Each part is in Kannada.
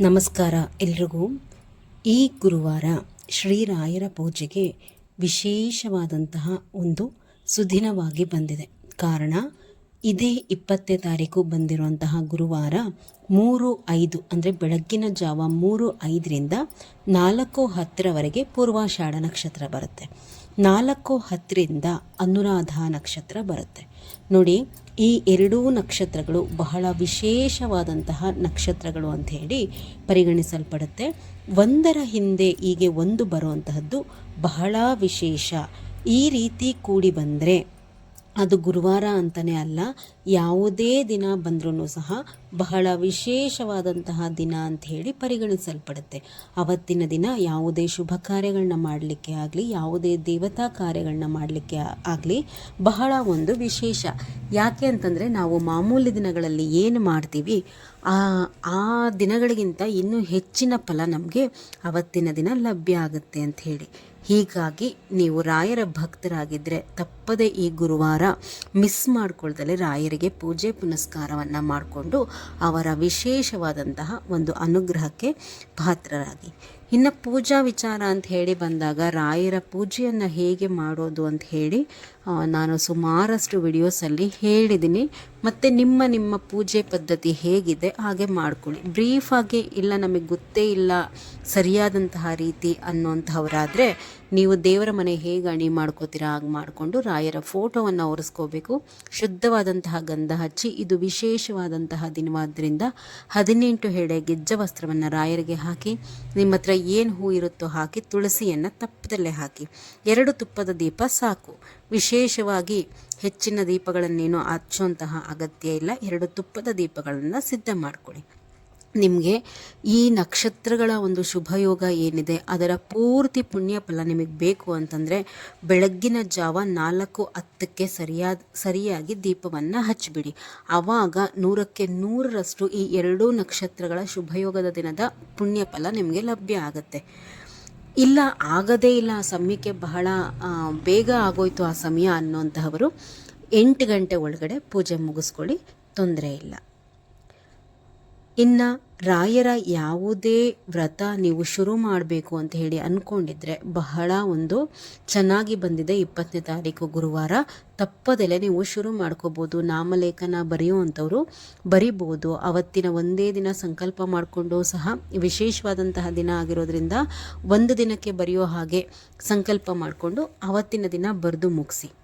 ನಮಸ್ಕಾರ ಎಲ್ರಿಗೂ. ಈ ಗುರುವಾರ ಶ್ರೀರಾಯರ ಪೂಜೆಗೆ ವಿಶೇಷವಾದಂತಹ ಒಂದು ಸುದಿನವಾಗಿ ಬಂದಿದೆ. ಕಾರಣ, ಇದೇ ಇಪ್ಪತ್ತನೇ ತಾರೀಕು ಬಂದಿರುವಂತಹ ಗುರುವಾರ ಮೂರು ಐದು, ಅಂದರೆ ಬೆಳಗ್ಗಿನ ಜಾವ ಮೂರು ಐದರಿಂದ ನಾಲ್ಕು ಹತ್ತರವರೆಗೆ ಪೂರ್ವಾಷಾಢ ನಕ್ಷತ್ರ ಬರುತ್ತೆ. ನಾಲ್ಕು ಹತ್ತರಿಂದ ಅನುರಾಧ ನಕ್ಷತ್ರ ಬರುತ್ತೆ. ನೋಡಿ, ಈ ಎರಡೂ ನಕ್ಷತ್ರಗಳು ಬಹಳ ವಿಶೇಷವಾದಂತಹ ನಕ್ಷತ್ರಗಳು ಅಂತ ಹೇಳಿ ಪರಿಗಣಿಸಲ್ಪಡುತ್ತೆ. ಒಂದರ ಹಿಂದೆ ಹೀಗೆ ಒಂದು ಬರುವಂತಹದ್ದು ಬಹಳ ವಿಶೇಷ. ಈ ರೀತಿ ಕೂಡಿ ಬಂದರೆ ಅದು ಗುರುವಾರ ಅಂತಲೇ ಅಲ್ಲ, ಯಾವುದೇ ದಿನ ಬಂದರೂ ಸಹ ಬಹಳ ವಿಶೇಷವಾದಂತಹ ದಿನ ಅಂತ ಹೇಳಿ ಪರಿಗಣಿಸಲ್ಪಡುತ್ತೆ. ಅವತ್ತಿನ ದಿನ ಯಾವುದೇ ಶುಭ ಕಾರ್ಯಗಳನ್ನ ಮಾಡಲಿಕ್ಕೆ ಆಗಲಿ, ಯಾವುದೇ ದೇವತಾ ಕಾರ್ಯಗಳನ್ನ ಮಾಡಲಿಕ್ಕೆ ಆಗಲಿ ಬಹಳ ಒಂದು ವಿಶೇಷ. ಯಾಕೆ ಅಂತಂದರೆ ನಾವು ಮಾಮೂಲಿ ದಿನಗಳಲ್ಲಿ ಏನು ಮಾಡ್ತೀವಿ? ಆ ಆ ದಿನಗಳಿಗಿಂತ ಇನ್ನೂ ಹೆಚ್ಚಿನ ಫಲ ನಮಗೆ ಅವತ್ತಿನ ದಿನ ಲಭ್ಯ ಆಗುತ್ತೆ ಅಂತ ಹೇಳಿ. ಹೀಗಾಗಿ ನೀವು ರಾಯರ ಭಕ್ತರಾಗಿದ್ದರೆ ತಪ್ಪದೆ ಈ ಗುರುವಾರ ಮಿಸ್ ಮಾಡ್ಕೊಳ್ದಲೆ ರಾಯರಿಗೆ ಪೂಜೆ ಪುನಸ್ಕಾರವನ್ನು ಮಾಡಿಕೊಂಡು ಅವರ ವಿಶೇಷವಾದಂತಹ ಒಂದು ಅನುಗ್ರಹಕ್ಕೆ ಪಾತ್ರರಾಗಿ. ಇನ್ನು ಪೂಜಾ ವಿಚಾರ ಅಂತ ಹೇಳಿ ಬಂದಾಗ ರಾಯರ ಪೂಜೆಯನ್ನು ಹೇಗೆ ಮಾಡೋದು ಅಂತ ಹೇಳಿ ನಾನು ಸುಮಾರಷ್ಟು ವಿಡಿಯೋಸಲ್ಲಿ ಹೇಳಿದ್ದೀನಿ ಮತ್ತು ನಿಮ್ಮ ನಿಮ್ಮ ಪೂಜೆ ಪದ್ಧತಿ ಹೇಗಿದೆ ಹಾಗೆ ಮಾಡ್ಕೊಳ್ಳಿ. ಬ್ರೀಫಾಗಿ ಇಲ್ಲ, ನಮಗೆ ಗೊತ್ತೇ ಇಲ್ಲ ಸರಿಯಾದಂತಹ ರೀತಿ ಅನ್ನೋಂಥವರಾದರೆ ನೀವು ದೇವರ ಮನೆ ಹೇಗೆ ಅಣಿ ಮಾಡ್ಕೋತೀರಾ ಹಾಗೆ ಮಾಡಿಕೊಂಡು ರಾಯರ ಫೋಟೋವನ್ನು ಒರೆಸ್ಕೋಬೇಕು. ಶುದ್ಧವಾದಂತಹ ಗಂಧ ಹಚ್ಚಿ, ಇದು ವಿಶೇಷವಾದಂತಹ ದಿನವಾದ್ದರಿಂದ ಹದಿನೆಂಟು ಹೆಡೆ ಗೆಜ್ಜ ವಸ್ತ್ರವನ್ನು ರಾಯರಿಗೆ ಹಾಕಿ, ನಿಮ್ಮ ಹತ್ರ ಏನು ಹೂ ಇರುತ್ತೋ ಹಾಕಿ, ತುಳಸಿಯನ್ನು ತಪ್ಪದಲ್ಲೇ ಹಾಕಿ. ಎರಡು ತುಪ್ಪದ ದೀಪ ಸಾಕು. ವಿಶೇಷವಾಗಿ ಹೆಚ್ಚಿನ ದೀಪಗಳನ್ನೇನು ಹಚ್ಚುವಂತಹ ಅಗತ್ಯ ಇಲ್ಲ. ಎರಡು ತುಪ್ಪದ ದೀಪಗಳನ್ನು ಸಿದ್ಧ ಮಾಡಿಕೊಳ್ಳಿ. ನಿಮಗೆ ಈ ನಕ್ಷತ್ರಗಳ ಒಂದು ಶುಭಯೋಗ ಏನಿದೆ, ಅದರ ಪೂರ್ತಿ ಪುಣ್ಯ ಫಲ ನಿಮಗೆ ಬೇಕು ಅಂತಂದರೆ ಬೆಳಗ್ಗಿನ ಜಾವ ನಾಲ್ಕು ಹತ್ತಕ್ಕೆ ಸರಿಯಾದ ಸರಿಯಾಗಿ ದೀಪವನ್ನು ಹಚ್ಚಿಬಿಡಿ ಆವಾಗ ನೂರಕ್ಕೆ ನೂರರಷ್ಟು ಈ ಎರಡೂ ನಕ್ಷತ್ರಗಳ ಶುಭಯೋಗದ ದಿನದ ಪುಣ್ಯ ಫಲ ನಿಮಗೆ ಲಭ್ಯ ಆಗುತ್ತೆ. ಇಲ್ಲ, ಆಗದೇ ಇಲ್ಲ, ಆ ಸಮಯಕ್ಕೆ ಬಹಳ ಬೇಗ ಆಗೋಯ್ತು ಆ ಸಮಯ ಅನ್ನೋಂತಹವರು ಎಂಟು ಗಂಟೆ ಒಳಗಡೆ ಪೂಜೆ ಮುಗಿಸ್ಕೊಳ್ಳಿ, ತೊಂದರೆ ಇಲ್ಲ. ಇನ್ನು ರಾಯರ ಯಾವುದೇ ವ್ರತ ನೀವು ಶುರು ಮಾಡಬೇಕು ಅಂತ ಹೇಳಿ ಅಂದ್ಕೊಂಡಿದ್ರೆ ಬಹಳ ಒಂದು ಚೆನ್ನಾಗಿ ಬಂದಿದೆ ಇಪ್ಪತ್ತನೇ ತಾರೀಕು ಗುರುವಾರ. ತಪ್ಪದೆಲೆ ನೀವು ಶುರು ಮಾಡ್ಕೋಬೋದು, ನಾಮಲೇಖನ ಬರೆಯುವಂಥವ್ರು ಬರಿಬೋದು. ಅವತ್ತಿನ ಒಂದೇ ದಿನ ಸಂಕಲ್ಪ ಮಾಡಿಕೊಂಡು ಸಹ ವಿಶೇಷವಾದಂತಹ ದಿನ ಆಗಿರೋದ್ರಿಂದ ಒಂದು ದಿನಕ್ಕೆ ಬರೆಯೋ ಹಾಗೆ ಸಂಕಲ್ಪ ಮಾಡಿಕೊಂಡು ಅವತ್ತಿನ ದಿನ ಬರೆದು ಮುಗಿಸಿ.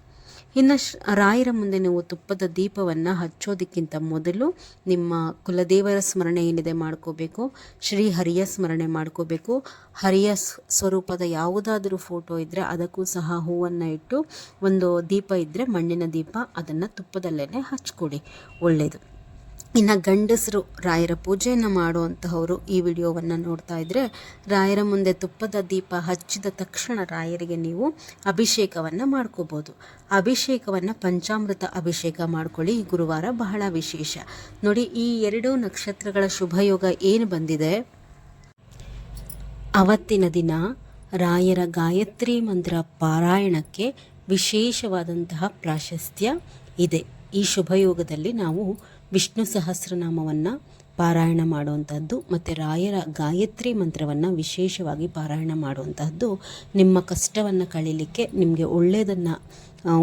ಇನ್ನು ರಾಯರ ಮುಂದೆ ನೀವು ತುಪ್ಪದ ದೀಪವನ್ನು ಹಚ್ಚೋದಕ್ಕಿಂತ ಮೊದಲು ನಿಮ್ಮ ಕುಲದೇವರ ಸ್ಮರಣೆ ಏನಿದೆ ಮಾಡ್ಕೋಬೇಕು, ಶ್ರೀ ಹರಿಯ ಸ್ಮರಣೆ ಮಾಡ್ಕೋಬೇಕು. ಹರಿಯ ಸ್ವರೂಪದ ಯಾವುದಾದರೂ ಫೋಟೋ ಇದ್ದರೆ ಅದಕ್ಕೂ ಸಹ ಹೂವನ್ನು ಇಟ್ಟು ಒಂದು ದೀಪ ಇದ್ದರೆ ಮಣ್ಣಿನ ದೀಪ ಅದನ್ನು ತುಪ್ಪದಲ್ಲೇ ಹಚ್ಕೊಡಿ. ಒಳ್ಳೆಯದು ಇನ್ನು ಗಂಡಸರು ರಾಯರ ಪೂಜೆಯನ್ನು ಮಾಡುವಂತಹವರು ಈ ವಿಡಿಯೋವನ್ನು ನೋಡ್ತಾ ಇದ್ದರೆ ರಾಯರ ಮುಂದೆ ತುಪ್ಪದ ದೀಪ ಹಚ್ಚಿದ ತಕ್ಷಣ ರಾಯರಿಗೆ ನೀವು ಅಭಿಷೇಕವನ್ನು ಮಾಡ್ಕೋಬೋದು. ಅಭಿಷೇಕವನ್ನು ಪಂಚಾಮೃತ ಅಭಿಷೇಕ ಮಾಡ್ಕೊಳ್ಳಿ ಗುರುವಾರ ಬಹಳ ವಿಶೇಷ. ನೋಡಿ, ಈ ಎರಡೂ ನಕ್ಷತ್ರಗಳ ಶುಭಯೋಗ ಏನು ಬಂದಿದೆ? ಅವತ್ತಿನ ದಿನ ರಾಯರ ಗಾಯತ್ರಿ ಮಂತ್ರ ಪಾರಾಯಣಕ್ಕೆ ವಿಶೇಷವಾದಂತಹ ಪ್ರಾಶಸ್ತ್ಯ ಇದೆ. ಈ ಶುಭಯೋಗದಲ್ಲಿ ನಾವು ವಿಷ್ಣು ಸಹಸ್ರನಾಮವನ್ನು ಪಾರಾಯಣ ಮಾಡುವಂಥದ್ದು ಮತ್ತು ರಾಯರ ಗಾಯತ್ರಿ ಮಂತ್ರವನ್ನು ವಿಶೇಷವಾಗಿ ಪಾರಾಯಣ ಮಾಡುವಂತಹದ್ದು, ನಿಮ್ಮ ಕಷ್ಟವನ್ನು ಕಳೀಲಿಕ್ಕೆ, ನಿಮಗೆ ಒಳ್ಳೆಯದನ್ನು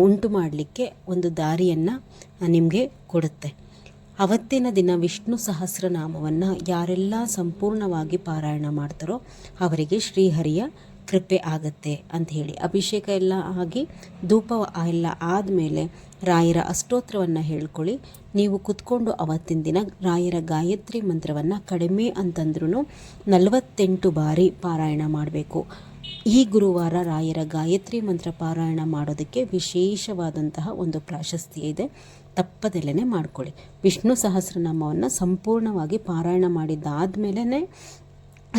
ಉಂಟು ಮಾಡಲಿಕ್ಕೆ ಒಂದು ದಾರಿಯನ್ನು ನಿಮಗೆ ಕೊಡುತ್ತೆ. ಅವತ್ತಿನ ದಿನ ವಿಷ್ಣು ಸಹಸ್ರನಾಮವನ್ನು ಯಾರೆಲ್ಲ ಸಂಪೂರ್ಣವಾಗಿ ಪಾರಾಯಣ ಮಾಡ್ತಾರೋ ಅವರಿಗೆ ಶ್ರೀಹರಿಯ ಕೃಪೆ ಆಗತ್ತೆ ಅಂತ ಹೇಳಿ. ಅಭಿಷೇಕ ಎಲ್ಲ ಆಗಿ ಧೂಪ ಎಲ್ಲ ಆದಮೇಲೆ ರಾಯರ ಅಷ್ಟೋತ್ರವನ್ನು ಹೇಳ್ಕೊಳ್ಳಿ. ನೀವು ಕುತ್ಕೊಂಡು ಅವತ್ತಿನ ದಿನ ರಾಯರ ಗಾಯತ್ರಿ ಮಂತ್ರವನ್ನು ಕಡಿಮೆ ಅಂತಂದ್ರೂ ನಲವತ್ತೆಂಟು ಬಾರಿ ಪಾರಾಯಣ ಮಾಡಬೇಕು. ಈ ಗುರುವಾರ ರಾಯರ ಗಾಯತ್ರಿ ಮಂತ್ರ ಪಾರಾಯಣ ಮಾಡೋದಕ್ಕೆ ವಿಶೇಷವಾದಂತಹ ಒಂದು ಪ್ರಾಶಸ್ತ್ಯ ಇದೆ. ತಪ್ಪದೆಲ್ಲೇ ಮಾಡ್ಕೊಳ್ಳಿ. ವಿಷ್ಣು ಸಹಸ್ರನಾಮವನ್ನು ಸಂಪೂರ್ಣವಾಗಿ ಪಾರಾಯಣ ಮಾಡಿದ್ದಾದಮೇಲೆ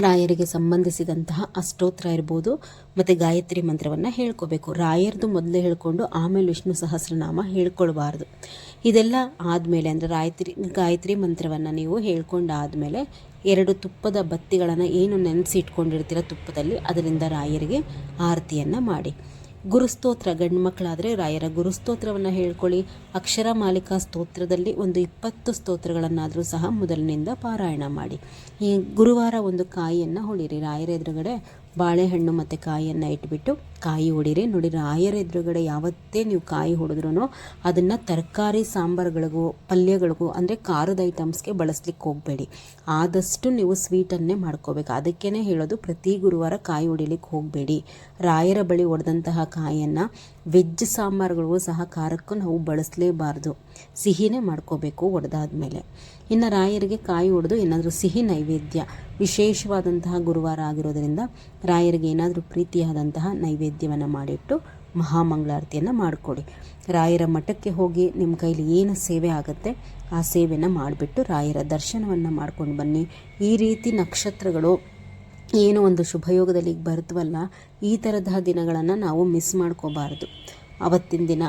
ರಾಯರಿಗೆ ಸಂಬಂಧಿಸಿದಂತಹ ಅಷ್ಟೋತ್ರ ಇರ್ಬೋದು, ಮತ್ತು ಗಾಯತ್ರಿ ಮಂತ್ರವನ್ನು ಹೇಳ್ಕೋಬೇಕು. ರಾಯರದು ಮೊದಲೇ ಹೇಳ್ಕೊಂಡು ಆಮೇಲೆ ವಿಷ್ಣು ಸಹಸ್ರನಾಮ ಹೇಳ್ಕೊಳ್ಬಾರ್ದು. ಇದೆಲ್ಲ ಆದಮೇಲೆ ಅಂದರೆ ರಾಯತ್ರಿ, ಗಾಯತ್ರಿ ಮಂತ್ರವನ್ನು ನೀವು ಹೇಳ್ಕೊಂಡಾದಮೇಲೆ ಎರಡು ತುಪ್ಪದ ಬತ್ತಿಗಳನ್ನು ಏನು ನೆನೆಸಿ ಇಟ್ಕೊಂಡಿರ್ತೀರ ತುಪ್ಪದಲ್ಲಿ, ಅದರಿಂದ ರಾಯರಿಗೆ ಆರತಿಯನ್ನು ಮಾಡಿ. ಗುರುಸ್ತೋತ್ರ, ಗಂಡು ಮಕ್ಕಳಾದರೆ ರಾಯರ ಗುರುಸ್ತೋತ್ರವನ್ನು ಹೇಳ್ಕೊಳ್ಳಿ. ಅಕ್ಷರ ಮಾಲಿಕಾ ಸ್ತೋತ್ರದಲ್ಲಿ ಒಂದು ಇಪ್ಪತ್ತು ಸ್ತೋತ್ರಗಳನ್ನಾದರೂ ಸಹ ಮೊದಲಿನಿಂದ ಪಾರಾಯಣ ಮಾಡಿ. ಈ ಗುರುವಾರ ಒಂದು ಕಾಯಿಯನ್ನು ಹೊಳಿರಿ ರಾಯರ ಎದುರುಗಡೆ ಬಾಳೆಹಣ್ಣು ಮತ್ತು ಕಾಯಿಯನ್ನು ಇಟ್ಬಿಟ್ಟು ಕಾಯಿ ಹೊಡಿರಿ. ನೋಡಿ, ರಾಯರ ಎದುರುಗಡೆ ಯಾವತ್ತೇ ನೀವು ಕಾಯಿ ಹೊಡೆದ್ರೂ ಅದನ್ನು ತರಕಾರಿ ಸಾಂಬಾರುಗಳಿಗೂ, ಪಲ್ಯಗಳಿಗೂ, ಅಂದರೆ ಖಾರದ ಐಟಮ್ಸ್ಗೆ ಬಳಸ್ಲಿಕ್ಕೆ ಹೋಗಬೇಡಿ. ಆದಷ್ಟು ನೀವು ಸ್ವೀಟನ್ನೇ ಮಾಡ್ಕೋಬೇಕು. ಅದಕ್ಕೇ ಹೇಳೋದು, ಪ್ರತಿ ಗುರುವಾರ ಕಾಯಿ ಹೊಡಿಲಿಕ್ಕೆ ಹೋಗಬೇಡಿ. ರಾಯರ ಬಳಿ ಹೊಡೆದಂತಹ ಕಾಯಿಯನ್ನು ವೆಜ್ ಸಾಂಬಾರುಗಳಿಗೂ ಸಹ ಖಾರಕ್ಕೂ ನಾವು ಬಳಸಲೇಬಾರ್ದು. ಸಿಹಿನೇ ಮಾಡ್ಕೋಬೇಕು ಒಡೆದಾದ್ಮೇಲೆ. ಇನ್ನು ರಾಯರಿಗೆ ಕಾಯಿ ಹೊಡೆದು ಏನಾದರೂ ಸಿಹಿ ನೈವೇದ್ಯ ವಿಶೇಷವಾದಂತಹ ಗುರುವಾರ ಆಗಿರೋದರಿಂದ ರಾಯರಿಗೆ ಏನಾದರೂ ಪ್ರೀತಿಯಾದಂತಹ ನೈವೇದ್ಯವನ್ನು ಮಾಡಿಟ್ಟು ಮಹಾಮಂಗಳಾರತಿಯನ್ನು ಮಾಡಿಕೊಡಿ. ರಾಯರ ಮಠಕ್ಕೆ ಹೋಗಿ ನಿಮ್ಮ ಕೈಲಿ ಏನು ಸೇವೆ ಆಗುತ್ತೆ ಆ ಸೇವೆನ ಮಾಡಿಬಿಟ್ಟು ರಾಯರ ದರ್ಶನವನ್ನು ಮಾಡ್ಕೊಂಡು ಬನ್ನಿ. ಈ ರೀತಿ ನಕ್ಷತ್ರಗಳು ಏನೋ ಒಂದು ಶುಭಯೋಗದಲ್ಲಿ ಬರ್ತವಲ್ಲ, ಈ ಥರದ ದಿನಗಳನ್ನು ನಾವು ಮಿಸ್ ಮಾಡ್ಕೋಬಾರ್ದು. ಅವತ್ತಿನ ದಿನ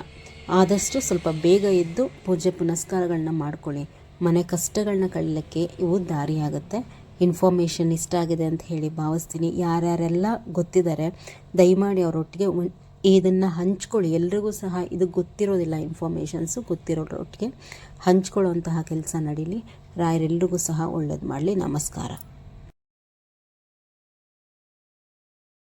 ಆದಷ್ಟು ಸ್ವಲ್ಪ ಬೇಗ ಎದ್ದು ಪೂಜೆ ಪುನಸ್ಕಾರಗಳನ್ನ ಮಾಡ್ಕೊಳ್ಳಿ. ಮನೆ ಕಷ್ಟಗಳನ್ನ ಕಳಲಿಕ್ಕೆ ಇವು ದಾರಿಯಾಗುತ್ತೆ. ಇನ್ಫಾರ್ಮೇಷನ್ ಇಷ್ಟ ಆಗಿದೆ ಅಂತ ಹೇಳಿ ಭಾವಿಸ್ತೀನಿ. ಯಾರ್ಯಾರೆಲ್ಲ ಗೊತ್ತಿದ್ದಾರೆ, ದಯಮಾಡಿ ಅವರೊಟ್ಟಿಗೆ ಇದನ್ನು ಹಂಚ್ಕೊಳ್ಳಿ. ಎಲ್ರಿಗೂ ಸಹ ಇದು ಗೊತ್ತಿರೋದಿಲ್ಲ ಇನ್ಫಾರ್ಮೇಷನ್ಸು ಗೊತ್ತಿರೋರೊಟ್ಟಿಗೆ ಹಂಚ್ಕೊಳ್ಳೋಂತಹ ಕೆಲಸ ನಡೀಲಿ. ರಾಯರೆಲ್ರಿಗೂ ಸಹ ಒಳ್ಳೇದು ಮಾಡಲಿ. ನಮಸ್ಕಾರ.